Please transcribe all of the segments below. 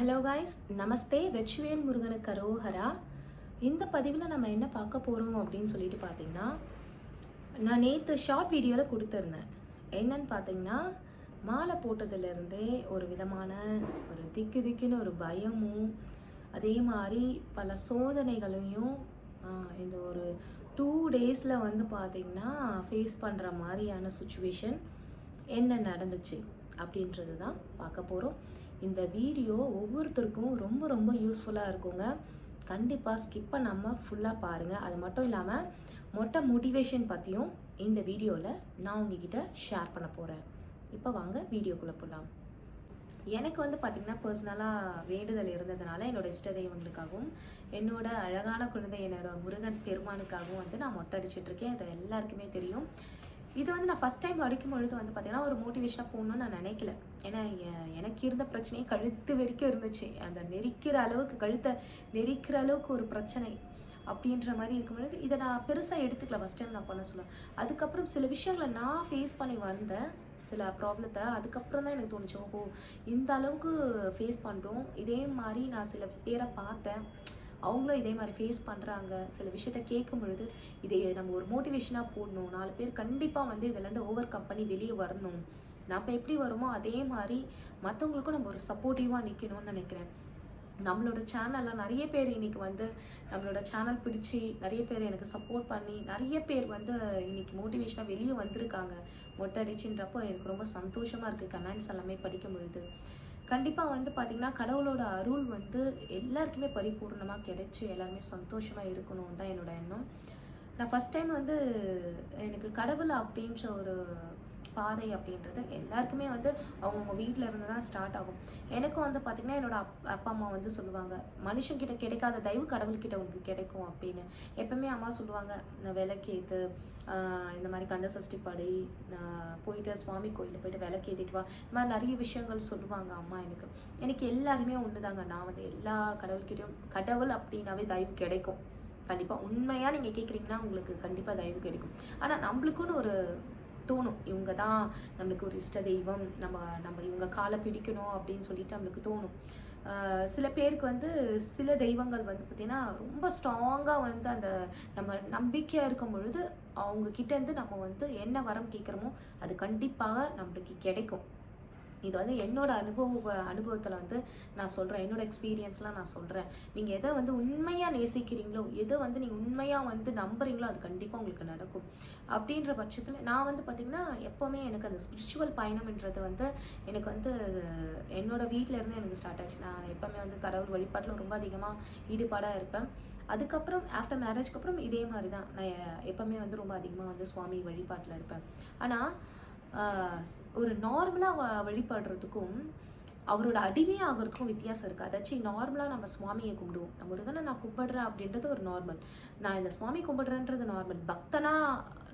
Hello guys நமஸ்தே வெற்றிவேல் முருகனுக்கு அரோஹரா இந்த பதிவில் நம்ம என்ன பார்க்க போகிறோம் அப்படின்னு சொல்லிட்டு பார்த்தீங்கன்னா நான் நேற்று ஷார்ட் வீடியோவில் கொடுத்துருந்தேன். என்னன்னு பார்த்தீங்கன்னா மாலை போட்டதுலேருந்தே ஒரு விதமான ஒரு திக்கு திக்குன்னு ஒரு பயமும் அதே மாதிரி பல சோதனைகளையும் இந்த ஒரு டூ டேஸில் வந்து பார்த்திங்கன்னா ஃபேஸ் பண்ணுற மாதிரியான சுச்சுவேஷன் என்ன நடந்துச்சு அப்படின்றது தான் பார்க்க போகிறோம் இந்த வீடியோ ஒவ்வொருத்தருக்கும் ரொம்ப ரொம்ப யூஸ்ஃபுல்லாக இருக்குங்க. கண்டிப்பாக ஸ்கிப் பண்ணாமல் ஃபுல்லாக பாருங்கள் அது மட்டும் இல்லாமல் மொட்டை மோட்டிவேஷன் பற்றியும் இந்த வீடியோவில் நான் உங்ககிட்ட ஷேர் பண்ண போகிறேன் இப்போ வாங்க வீடியோக்குள்ளே போகலாம் எனக்கு வந்து பார்த்திங்கன்னா பர்சனலாக வேண்டுதல் இருந்ததுனால என்னோடய இஷ்ட தெய்வங்களுக்காகவும் என்னோட அழகான குழந்தை என்னோட முருகன் பெருமானுக்காகவும் வந்து நான் மொட்டை அடிச்சிட்டு இருக்கேன். அது எல்லாருக்குமே தெரியும். இது வந்து நான் ஃபஸ்ட் டைம் அடிக்கும் பொழுது வந்து பார்த்தீங்கன்னா ஒரு மோட்டிவேஷனாக போகணும்னு நான் நினைக்கல. ஏன்னா எனக்கு இருந்த பிரச்சனையே கழுத்து வரைக்கும் இருந்துச்சு. அந்த நெரிக்கிற அளவுக்கு கழுத்தை நெரிக்கிற அளவுக்கு ஒரு பிரச்சனை அப்படின்ற மாதிரி இருக்கும் பொழுது இதை நான் பெருசாக எடுத்துக்கல ஃபஸ்ட் டைம் நான் பண்ண சொல்ல. அதுக்கப்புறம் சில விஷயங்களை நான் ஃபேஸ் பண்ணி வந்தேன். சில ப்ராப்ளத்தை அதுக்கப்புறம் தான் எனக்கு தோணுச்சு ஓஹோ இந்த அளவுக்கு ஃபேஸ் பண்ணுறோம் இதே மாதிரி நான் சில பேரை பார்த்தேன். அவங்களும் இதே மாதிரி ஃபேஸ் பண்ணுறாங்க சில விஷயத்த கேட்கும் பொழுது இதை நம்ம ஒரு மோட்டிவேஷனாக போடணும். நாலு பேர் கண்டிப்பாக வந்து இதுலேருந்து ஓவர் கம் பண்ணி வெளியே வரணும். நம்ம எப்படி வரோமோ அதே மாதிரி மற்றவங்களுக்கும் நம்ம ஒரு சப்போர்ட்டிவாக நிற்கணும்னு நினைக்கிறேன். நம்மளோட சேனலில் நிறைய பேர் இன்னைக்கு வந்து நம்மளோட சேனல் பிடிச்சி நிறைய பேர் எனக்கு சப்போர்ட் பண்ணி நிறைய பேர் வந்து இன்னைக்கு மோட்டிவேஷனாக வெளியே வந்திருக்காங்க. மொட்டை அடிச்சுன்றப்போ எனக்கு ரொம்ப சந்தோஷமாக இருக்குது கமெண்ட்ஸ் எல்லாமே படிக்கும் பொழுது. கண்டிப்பாக வந்து பார்த்திங்கன்னா கடவுளோட அருள் வந்து எல்லாருக்குமே பரிபூர்ணமாக கிடைச்சி எல்லாருமே சந்தோஷமாக இருக்கணும் தான் என்னோட எண்ணம். நான் ஃபஸ்ட் டைம் வந்து எனக்கு கடவுள் அப்படின்ற ஒரு பாதை அப்படின்றது எல்லாருக்குமே வந்து அவங்கவுங்க வீட்டில் இருந்து தான் ஸ்டார்ட் ஆகும். எனக்கும் வந்து பார்த்திங்கன்னா என்னோட அப் அப்பா அம்மா வந்து சொல்லுவாங்க மனுஷங்கிட்ட கிடைக்காத தயவு கடவுள்கிட்ட உங்களுக்கு கிடைக்கும் அப்படின்னு. எப்பவுமே அம்மா சொல்லுவாங்க நான் விளக்கேத்து இந்த மாதிரி கந்த சஷ்டி படி போயிட்டு சுவாமி கோயிலில் போயிட்டு விளக்கேற்றிட்டு வா. இந்த மாதிரி நிறைய விஷயங்கள் சொல்லுவாங்க அம்மா எனக்கு. எனக்கு எல்லாருமே ஒன்று தாங்க. நான் வந்து எல்லா கடவுள்கிட்டையும் கடவுள் அப்படின்னாவே தயவு கிடைக்கும். கண்டிப்பாக உண்மையாக நீங்கள் கேட்குறீங்கன்னா உங்களுக்கு கண்டிப்பாக தயவு கிடைக்கும். ஆனால் நம்மளுக்குன்னு ஒரு தோணும். இவங்க தான் நம்மளுக்கு ஒரு இஷ்ட தெய்வம். நம்ம நம்ம இவங்க காலை பிடிக்கணும் அப்படின்னு சொல்லிட்டு நம்மளுக்கு தோணும். சில பேருக்கு வந்து சில தெய்வங்கள் வந்து பார்த்திங்கன்னா ரொம்ப ஸ்ட்ராங்காக வந்து அந்த நம்ம நம்பிக்கையாக இருக்கும் பொழுது அவங்க நம்ம வந்து என்ன வரம் கேட்குறோமோ அது கண்டிப்பாக நம்மளுக்கு கிடைக்கும். இது வந்து என்னோட அனுபவ அனுபவத்தில் வந்து நான் சொல்கிறேன் என்னோட எக்ஸ்பீரியன்ஸ்லாம் நான் சொல்கிறேன் நீங்கள் எதை வந்து உண்மையாக நேசிக்கிறீங்களோ எதை வந்து நீங்கள் உண்மையாக வந்து நம்புறீங்களோ அது கண்டிப்பாக உங்களுக்கு நடக்கும். அப்படின்ற பட்சத்தில் நான் வந்து பார்த்திங்கன்னா எப்போவுமே எனக்கு அந்த ஸ்பிரிச்சுவல் பயணம்ன்றது வந்து எனக்கு வந்து என்னோட வீட்டிலேருந்து எனக்கு ஸ்டார்ட் ஆச்சு. நான் எப்போவுமே வந்து கடவுள் வழிபாட்டில் ரொம்ப அதிகமாக ஈடுபாடாக இருப்பேன். அதுக்கப்புறம் ஆஃப்டர் மேரேஜ்க்கு அப்புறம் இதே மாதிரி தான் நான் எப்போவுமே வந்து ரொம்ப அதிகமாக வந்து சுவாமி வழிபாட்டில் இருப்பேன். ஆனால் ஒரு நார்மலாக வ வழிபடுறதுக்கும் அவரோட அடிமையாகிறதுக்கும் வித்தியாசம் இருக்குது அதாச்சும் நார்மலாக நம்ம சுவாமியை கும்பிடுவோம். நம்ம முருகனை நான் கும்பிடுறேன் அப்படின்றது ஒரு நார்மல் நான் இந்த சுவாமி கும்பிடுறேன்றது நார்மல் பக்தனா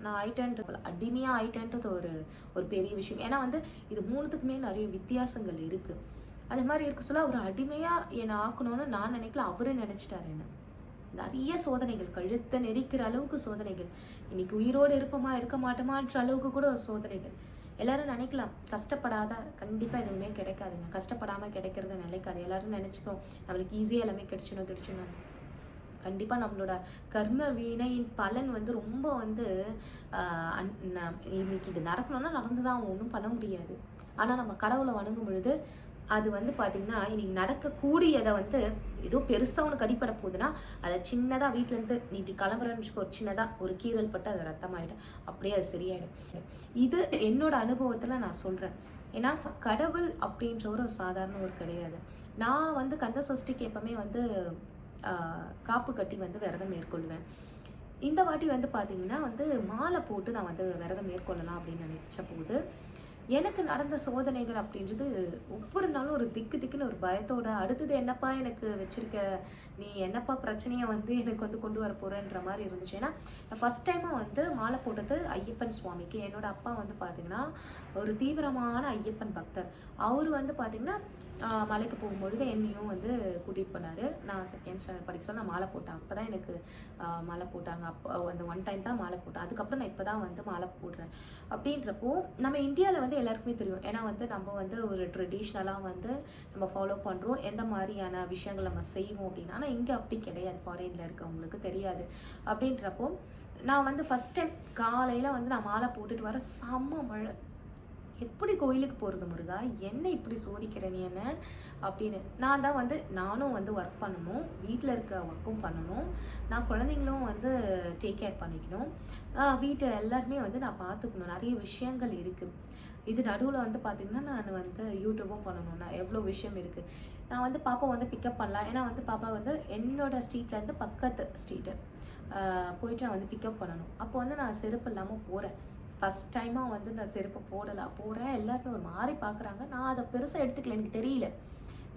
நான் ஆயிட்டேன்றது அடிமையாக ஆயிட்டேன்றது ஒரு ஒரு பெரிய விஷயம். ஏன்னா வந்து இது மூணுத்துக்குமே நிறைய வித்தியாசங்கள் இருக்குது அது மாதிரி இருக்க. சொல்ல அவர் அடிமையாக என்னை ஆக்கணும்னு நான் நினைக்கல. அவரே நினச்சிட்டாரு என்ன. நிறைய சோதனைகள் கழுத்தை நெரிக்கிற அளவுக்கு சோதனைகள். இன்னைக்கு உயிரோடு இருப்போமா இருக்க மாட்டோமான்ற அளவுக்கு கூட ஒரு சோதனைகள். எல்லாரும் நினைக்கலாம் கஷ்டப்படாத கண்டிப்பாக எதுவுமே கிடைக்காதுங்க. கஷ்டப்படாமல் கிடைக்கிறது நினைக்காது. எல்லாரும் நினச்சிக்கிறோம் நம்மளுக்கு ஈஸியாக எல்லாமே கிடைச்சிடும் கிடைச்சிடும் கண்டிப்பாக நம்மளோட கர்ம வீணையின் பலன் வந்து ரொம்ப வந்து அன்- இன்னைக்கு இது நடக்கணும்னா நடந்து தான் ஒன்றும் பண்ண முடியாது. ஆனால் நம்ம கடவுளை வணங்கும் பொழுது அது வந்து பார்த்திங்கன்னா இன்னைக்கு நடக்கக்கூடியதை வந்து ஏதோ பெருசாக உனக்கு அடிப்பட போகுதுன்னா அதை சின்னதாக வீட்டிலேருந்து நீ இப்படி கிளம்புறன்னு வச்சுக்கோ ஒரு சின்னதாக ஒரு கீறல் பட்டு அது ரத்தமாயிடும். அப்படியே அது சரியாயிடும். இது என்னோட அனுபவத்தில் நான் சொல்கிறேன் ஏன்னா கடவுள் அப்படின்ற ஒரு சாதாரண ஒரு கிடையாது. நான் வந்து கந்த சஷ்டிக்கு எப்பவுமே வந்து காப்பு கட்டி வந்து விரதம் மேற்கொள்வேன். இந்த வாட்டி வந்து பார்த்திங்கன்னா வந்து மாலை போட்டு நான் வந்து விரதம் மேற்கொள்ளலாம் அப்படின்னு நினச்ச போது எனக்கு நடந்த சோதனைகள் அப்படின்றது ஒவ்வொரு நாளும் ஒரு திக்கு திக்குன்னு ஒரு பயத்தோட அடுத்தது என்னப்பா எனக்கு வச்சிருக்க நீ என்னப்பா பிரச்சனையை வந்து எனக்கு வந்து கொண்டு வர போகிறேன்ற மாதிரி இருந்துச்சு. ஏன்னா நான் ஃபஸ்ட் டைமாக வந்து மாலை போட்டது ஐயப்பன் சுவாமிக்கு. என்னோடய அப்பா வந்து பார்த்திங்கன்னா ஒரு தீவிரமான ஐயப்பன் பக்தர். அவர் வந்து பார்த்திங்கன்னா மலைக்கு போகும்பொழுது என்னையும் வந்து கூட்டிகிட்டு போனார். நான் செகண்ட் ஸ்டாண்டர்ட் படிக்க சொல்ல நான் மாலை போட்டேன். அப்போ தான் எனக்கு மாலை போட்டாங்க. அப்போ அந்த ஒன் டைம் தான் மாலை போட்டேன். அதுக்கப்புறம் நான் இப்போ தான் வந்து மாலை போடுறேன். அப்படின்றப்போ நம்ம இந்தியாவில் வந்து எல்லாருக்குமே தெரியும். ஏன்னா வந்து நம்ம வந்து ஒரு ட்ரெடிஷ்னலாக வந்து நம்ம ஃபாலோ பண்ணுறோம் எந்த மாதிரியான விஷயங்கள் நம்ம செய்வோம் அப்படின்னா. ஆனால் இங்கே அப்படி கிடையாது. ஃபாரினில் இருக்கவங்களுக்கு தெரியாது. அப்படின்றப்போ நான் வந்து ஃபஸ்ட் டைம் காலையில் வந்து நான் மாலை போட்டுட்டு வர செம்ம மழை. எப்படி கோயிலுக்கு போகிறது முருகா? என்ன இப்படி சோதிக்கிற நீ என்ன? அப்படின்னு. நான் தான் வந்து நானும் வந்து ஒர்க் பண்ணணும். வீட்டில் இருக்க ஒர்க்கும் பண்ணணும். நான் குழந்தைங்களும் வந்து டேக் கேர் பண்ணிக்கணும். வீட்டை எல்லாருமே வந்து நான் பார்த்துக்கணும். நிறைய விஷயங்கள் இருக்குது இது நடுவில் வந்து பார்த்திங்கன்னா நான் வந்து யூடியூப்பும் பண்ணணும். நான் எவ்வளோ விஷயம் இருக்குது நான் வந்து பாப்பா வந்து பிக்கப் பண்ணலாம். ஏன்னா வந்து பாப்பா வந்து என்னோடய ஸ்ட்ரீட்லேருந்து பக்கத்து ஸ்ட்ரீட்டு போயிட்டு நான் வந்து பிக்கப் பண்ணணும். அப்போ வந்து நான் செருப்பு இல்லாமல் போகிறேன் ஃபஸ்ட் டைமாக வந்து நான் செருப்பு போடலாம் போகிறேன் எல்லாருமே ஒரு மாதிரி பார்க்குறாங்க நான் அதை பெருசாக எடுத்துக்கல. எனக்கு தெரியல.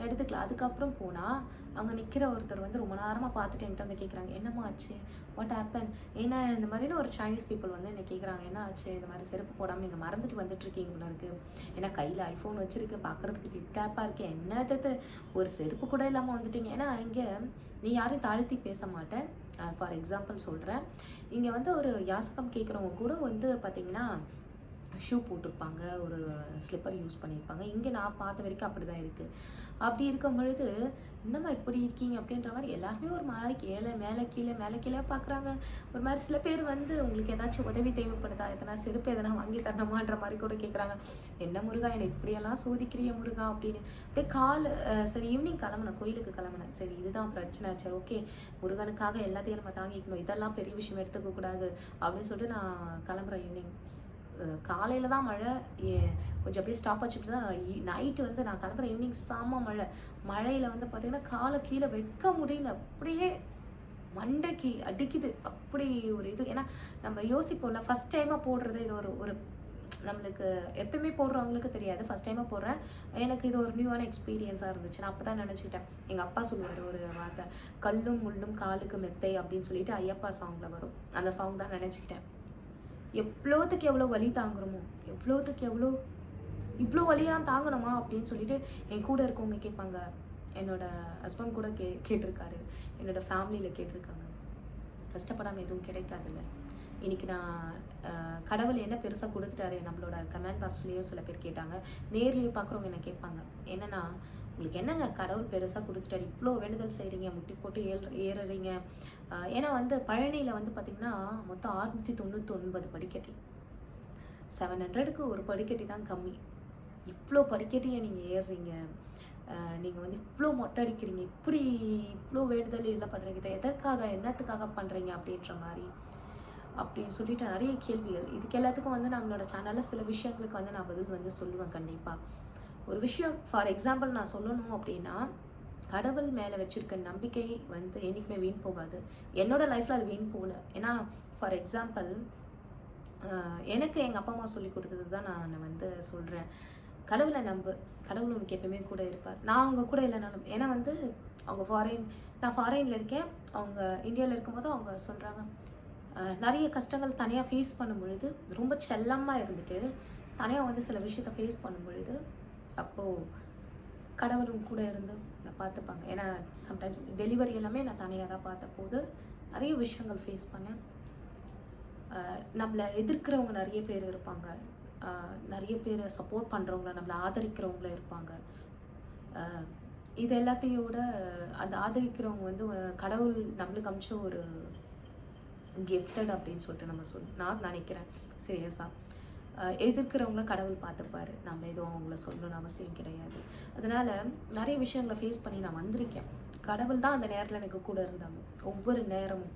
எடுத்துக்கலாம். அதுக்கப்புறம் போனால் அங்கே நிற்கிற ஒருத்தர் வந்து ரொம்ப நேரமாக பார்த்துட்டு என்கிட்ட வந்து கேட்குறாங்க என்னம்மா ஆச்சு? வாட் ஆப்பன் ஏன்னா இந்த மாதிரின்னு ஒரு சைனீஸ் பீப்புள் வந்து என்னை கேட்குறாங்க என்ன ஆச்சு? இந்த மாதிரி செருப்பு போடாமல் நீங்கள் மறந்துட்டு வந்துட்டு இருக்கீங்க போல இருக்குது ஏன்னா கையில் ஐஃபோன் வச்சுருக்கு. பார்க்குறதுக்கு டிப் இருக்கேன் என்னத்தது என்னது ஒரு செருப்பு கூட இல்லாமல் வந்துட்டீங்க. ஏன்னா இங்கே நீ யாரையும் தாழ்த்தி பேச மாட்டேன். ஃபார் எக்ஸாம்பிள் சொல்கிறேன் இங்கே வந்து ஒரு யாசகம் கேட்குறவங்க கூட வந்து பார்த்தீங்கன்னா ஷூ போட்டிருப்பாங்க ஒரு ஸ்லிப்பர் யூஸ் பண்ணியிருப்பாங்க. இங்கே நான் பார்த்த வரைக்கும் அப்படி தான் இருக்குது அப்படி இருக்கும் பொழுது என்னம்மா இப்படி இருக்கீங்க? அப்படின்ற மாதிரி எல்லாருமே ஒரு மாதிரி கீழே மேலே கீழே மேலே கீழே பார்க்குறாங்க. ஒரு மாதிரி சில பேர் வந்து உங்களுக்கு ஏதாச்சும் உதவி தேவைப்படுதா? எதனா செருப்பு எதனா வாங்கி தரணுமான்ற மாதிரி கூட கேட்குறாங்க என்ன முருகா என்னை இப்படியெல்லாம் சோதிக்கிறிய முருகா? அப்படின்னு. அப்படியே கால் சரி ஈவினிங் கிளம்புனேன் கோயிலுக்கு கிளம்புனேன் சரி இதுதான் பிரச்சனை. சரி ஓகே. முருகனுக்காக எல்லாத்தையும் நம்ம தாங்கிக்கணும். இதெல்லாம் பெரிய விஷயம் எடுத்துக்க கூடாது அப்படின்னு சொல்லிட்டு நான் கிளம்புறேன் ஈவினிங் காலையில் தான் மழை ஏ- கொஞ்சம் அப்படியே ஸ்டாப் வச்சுட்டு தான் நைட்டு வந்து நான் கிளம்புறேன் ஈவினிங் செம்ம மழை. மழையில் வந்து பார்த்தீங்கன்னா காலை கீழே வைக்க முடியல. அப்படியே மண்டைக்கு அடிக்குது. அப்படி ஒரு இது. ஏன்னா நம்ம யோசிப்போம்ல ஃபஸ்ட் டைமாக போடுறது இது ஒரு ஒரு நம்மளுக்கு எப்பயுமே போடுறவங்களுக்கு தெரியாது. ஃபஸ்ட் டைமாக போடுறேன். எனக்கு இது ஒரு நியூவான எக்ஸ்பீரியன்ஸாக இருந்துச்சு. நான் அப்போ தான் நினச்சிக்கிட்டேன். எங்கள் அப்பா சொல்லுவார் ஒரு வார்த்தை கல்லும் முள்ளும் காலுக்கு மெத்தை அப்படின்னு சொல்லிட்டு ஐயப்பா சாங்கில் வரும். அந்த சாங் தான் நினச்சிக்கிட்டேன். எவ்வளோத்துக்கு எவ்வளோ வலி தாங்குறோமோ எவ்வளோத்துக்கு எவ்வளோ இவ்வளோ வழியெல்லாம் தாங்கணுமா அப்படின்னு சொல்லிட்டு என் கூட இருக்கவங்க கேட்பாங்க. என்னோடய ஹஸ்பண்ட் கூட கே கேட்டிருக்காரு. என்னோடய ஃபேமிலியில் கேட்டிருக்காங்க. கஷ்டப்படாமல் எதுவும் கிடைக்காதுல்ல. இன்றைக்கி நான் கடவுள் என்ன பெருசாக கொடுத்துட்டாரு நம்மளோட கமெண்ட் பாக்ஸ்லேயும் சில பேர் கேட்டாங்க. நேர்லேயும் பார்க்குறவங்க என்ன கேட்பாங்க. என்னென்னா உங்களுக்கு என்னங்க கடவுள் பெருசாக கொடுத்துட்டாரு? இவ்வளோ வேண்டுதல் செய்கிறீங்க முட்டி போட்டு ஏற ஏறுறீங்க. ஏன்னா வந்து பழனியில் வந்து பார்த்திங்கன்னா மொத்தம் அறுநூற்றி தொண்ணூற்றி ஒன்பது படிக்கட்டி. செவன் ஹண்ட்ரடுக்கு ஒரு படிக்கட்டி தான் கம்மி. இவ்வளோ படிக்கட்டியை நீங்கள் ஏறுறீங்க. நீங்கள் வந்து இவ்வளோ மொட்டை அடிக்கிறீங்க. இப்படி இவ்வளோ வேண்டுதல் இதெல்லாம் பண்ணுறீங்க இதை எதற்காக என்னத்துக்காக பண்ணுறீங்க அப்படின்ற மாதிரி. அப்படின்னு சொல்லிட்டு நிறைய கேள்விகள். இதுக்கு எல்லாத்துக்கும் வந்து நம்மளோட சேனலில் சில விஷயங்களுக்கு வந்து நான் பதில் வந்து சொல்லுவேன் கண்டிப்பாக ஒரு விஷயம் ஃபார் எக்ஸாம்பிள் நான் சொல்லணும் அப்படின்னா கடவுள் மேலே வச்சிருக்க நம்பிக்கை வந்து என்றைக்குமே வீண் போகாது. என்னோடய லைஃப்பில் அது வீண் போகல. ஏன்னா ஃபார் எக்ஸாம்பிள் எனக்கு எங்கள் அப்பா அம்மா சொல்லி கொடுத்தது தான் நான் வந்து சொல்கிறேன் கடவுளை நம்பு. கடவுள் உனக்கு எப்பயுமே கூட இருப்பார். நான் அவங்க கூட இல்லைனாலும் ஏன்னா வந்து அவங்க ஃபாரின் நான் ஃபாரினில் இருக்கேன். அவங்க இந்தியாவில் இருக்கும்போது அவங்க சொல்கிறாங்க நிறைய கஷ்டங்கள் தனியாக ஃபேஸ் பண்ணும் பொழுது ரொம்ப செல்லமாக இருந்துட்டு தனியாக வந்து சில விஷயத்த ஃபேஸ் பண்ணும் பொழுது அப்போது கடவுளும் கூட இருந்து நான் பார்த்துப்பாங்க. ஏன்னா சம்டைம்ஸ் டெலிவரி எல்லாமே நான் தனியாக தான் பார்த்த போது நிறைய விஷயங்கள் ஃபேஸ் பண்ணேன். நம்மளை எதிர்க்கிறவங்க நிறைய பேர் இருப்பாங்க. நிறைய பேர் சப்போர்ட் பண்ணுறவங்கள நம்மளை ஆதரிக்கிறவங்கள இருப்பாங்க. இது எல்லாத்தையோட அந்த ஆதரிக்கிறவங்க வந்து கடவுள் நம்மளுக்கு அமிச்ச ஒரு கிஃப்டட் அப்படின்னு சொல்லிட்டு நம்ம சொல் நான் நினைக்கிறேன். சீரியஸாக எதிர்க்கிறவங்கள கடவுள் பார்த்துப்பாரு. நம்ம எதுவும் அவங்கள சொல்லணும்னு அவசியம் கிடையாது. அதனால் நிறைய விஷயங்களை ஃபேஸ் பண்ணி நான் வந்திருக்கேன். கடவுள் தான் அந்த நேரத்தில் எனக்கு கூட இருந்தாங்க. ஒவ்வொரு நேரமும்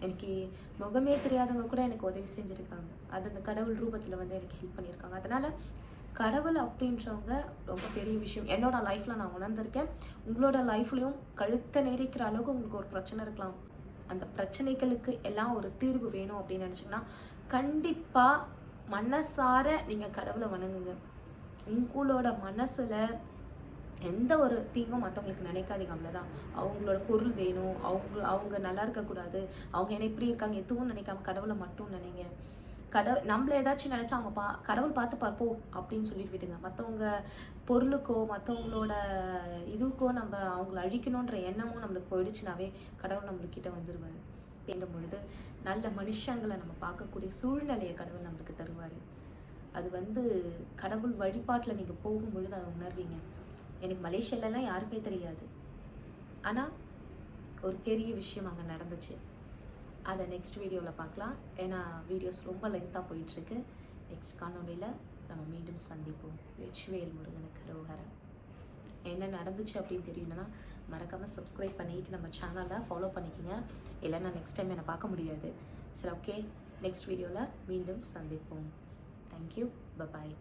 எனக்கு முகமே தெரியாதவங்க கூட எனக்கு உதவி செஞ்சுருக்காங்க. அது அந்த கடவுள் ரூபத்தில் வந்து எனக்கு ஹெல்ப் பண்ணியிருக்காங்க. அதனால் கடவுள் அப்படின்றவங்க ரொம்ப பெரிய விஷயம். என்னோட லைஃப்பில் நான் உணர்ந்திருக்கேன். உங்களோட லைஃப்லேயும் கழுத்தை நெரிக்கிற அளவுக்கு உங்களுக்கு ஒரு பிரச்சனை இருக்கலாம். அந்த பிரச்சனைகளுக்கு எல்லாம் ஒரு தீர்வு வேணும் அப்படின்னு நினச்சிங்கன்னா கண்டிப்பாக மனசார நீங்கள் கடவுளை வணங்குங்க. உங்களோட மனசில் எந்த ஒரு தீங்கும் மற்றவங்களுக்கு நினைக்காதீங்க அவ்வளோதான் அவங்களோட பொருள் வேணும். அவங்க அவங்க நல்லா இருக்கக்கூடாது. அவங்க என்ன இப்படி இருக்காங்க எதுவும் நினைக்காம கடவுளை மட்டும் நினைங்க. கடவுள் நம்மள ஏதாச்சும் நினச்சா அவங்க பா கடவுள் பார்த்து பார்ப்போம் அப்படின்னு சொல்லிட்டு விடுங்க. மற்றவங்க பொருளுக்கோ மற்றவங்களோட இதுக்கோ நம்ம அவங்கள அழிக்கணுன்ற எண்ணமும் நம்மளுக்கு போயிடுச்சுனாவே கடவுள் நம்மளுக்கிட்ட வந்துடுவார் வேண்டும் பொழுது நல்ல மனுஷங்களை நம்ம பார்க்கக்கூடிய சூழ்நிலையை கடவுள் நம்மளுக்கு தருவார். அது வந்து கடவுள் வழிபாட்டில் நீங்கள் போகும் பொழுது அதை உணர்வீங்க. எனக்கு மலேசியாலலாம் யாருமே தெரியாது. ஆனால் ஒரு பெரிய விஷயம் அங்கே நடந்துச்சு. அதை நெக்ஸ்ட் வீடியோவில் பார்க்கலாம். ஏன்னா வீடியோஸ் ரொம்ப லென்த்தாக போயிட்டுருக்கு. நெக்ஸ்ட் காணொலியில் நம்ம மீண்டும் சந்திப்போம். வெச்சுவேல் முருகனுக்கு ரோஹரம் என்ன நடந்துச்சு அப்படின்னு தெரியணும்னா மறக்காமல் சப்ஸ்கிரைப் பண்ணிட்டு நம்ம சேனலை ஃபாலோ பண்ணிக்கோங்க. இல்லைன்னா நெக்ஸ்ட் டைம் என்னை பார்க்க முடியாது. சரி ஓகே நெக்ஸ்ட் வீடியோவில் மீண்டும் சந்திப்போம். Thank you bye bye